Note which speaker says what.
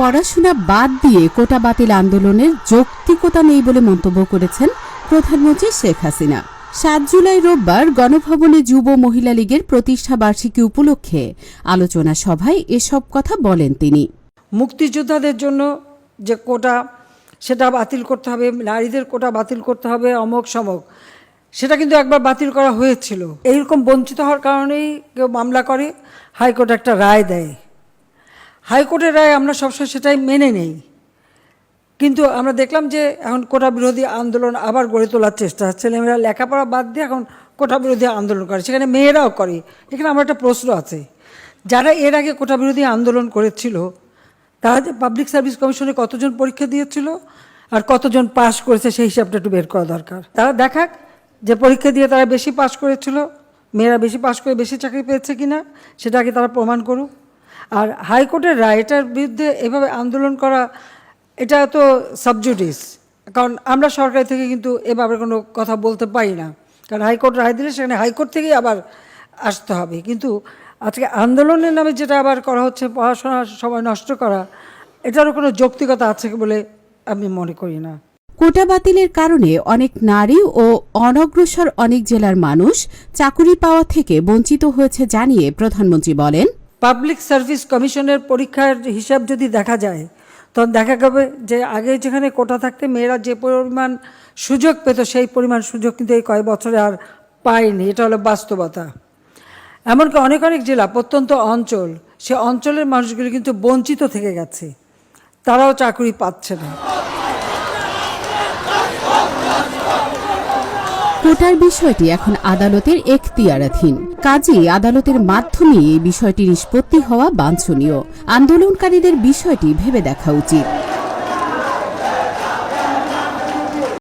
Speaker 1: পড়াশোনা বাদ দিয়ে কোটা বাতিল আন্দোলনের যৌক্তিকতা নেই বলে মন্তব্য করেছেন প্রধানমন্ত্রী শেখ হাসিনা। সাত জুলাই রোববার গণভবনে যুব মহিলা লীগের প্রতিষ্ঠা বার্ষিকী উপলক্ষে আলোচনা সভায় এসব কথা বলেন তিনি।
Speaker 2: মুক্তিযোদ্ধাদের জন্য যে কোটা, সেটা বাতিল করতে হবে, নারীদের কোটা বাতিল করতে হবে অমক সমক সেটা কিন্তু একবার বাতিল করা হয়েছিল। এইরকম বঞ্চিত হওয়ার কারণেই কেউ মামলা করে, হাইকোর্ট একটা রায় দেয়। হাইকোর্টের রায় আমরা সবসময় সেটাই মেনে নেই। কিন্তু আমরা দেখলাম যে এখন কোটা বিরোধী আন্দোলন আবার গড়ে তোলার চেষ্টা ছেলেমেয়েরা লেখাপড়া বাদ দিয়ে এখন কোটা বিরোধী আন্দোলন করে। সেখানে মেয়েরাও করে। এখানে আমার একটা প্রশ্ন আছে। যারা এর আগে কোটা বিরোধী আন্দোলন করেছিল, তারা যে পাবলিক সার্ভিস কমিশনে কতজন পরীক্ষা দিয়েছিল আর কতজন পাস করেছে সেই হিসাবটা একটু বের করা দরকার। তারা দেখাক যে পরীক্ষা দিয়ে তারা বেশি পাস করেছিল, মেয়েরা বেশি পাস করে বেশি চাকরি পেয়েছে কিনা সেটাকে তারা প্রমাণ করুক। আর হাইকোর্টের রায় এটার বিরুদ্ধে এভাবে আন্দোলন করা, এটা তো সাবজুডিস কারণ আমরা সরকার থেকে কিন্তু এভাবে কোনো কথা বলতে পারি না। কারণ হাইকোর্ট রায় দিলে সেখানে হাইকোর্ট থেকেই আবার আসতে হবে। কিন্তু আজকে আন্দোলনের নামে যেটা আবার করা হচ্ছে পড়াশোনার সময় নষ্ট করা, এটারও কোনো যৌক্তিকতা আছে বলে আমি মনে করি না।
Speaker 1: কোটা বাতিলের কারণে অনেক নারী ও অনগ্রসর অনেক জেলার মানুষ চাকুরি পাওয়া থেকে বঞ্চিত হয়েছে জানিয়ে প্রধানমন্ত্রী বলেন।
Speaker 2: পাবলিক সার্ভিস কমিশনের পরীক্ষার হিসাব যদি দেখা যায়, তখন দেখা যাবে যে আগে যেখানে কোটা থাকতে মেয়েরা যে পরিমাণ সুযোগ পেত সেই পরিমাণ সুযোগ কিন্তু এই কয়েক বছরে আর পায়নি। এটা হলো বাস্তবতা। এমনকি অনেক অনেক জেলা, প্রত্যন্ত অঞ্চল, সে অঞ্চলের মানুষগুলি কিন্তু বঞ্চিত থেকে গেছে। তারাও চাকরি পাচ্ছে না।
Speaker 1: কোটার বিষয়টি এখন আদালতের এখতিয়ারাধীন। কাজেই আদালতের মাধ্যমে এই বিষয়টি নিষ্পত্তি হওয়া বাঞ্ছনীয়। আন্দোলনকারীদের বিষয়টি ভেবে দেখা উচিত।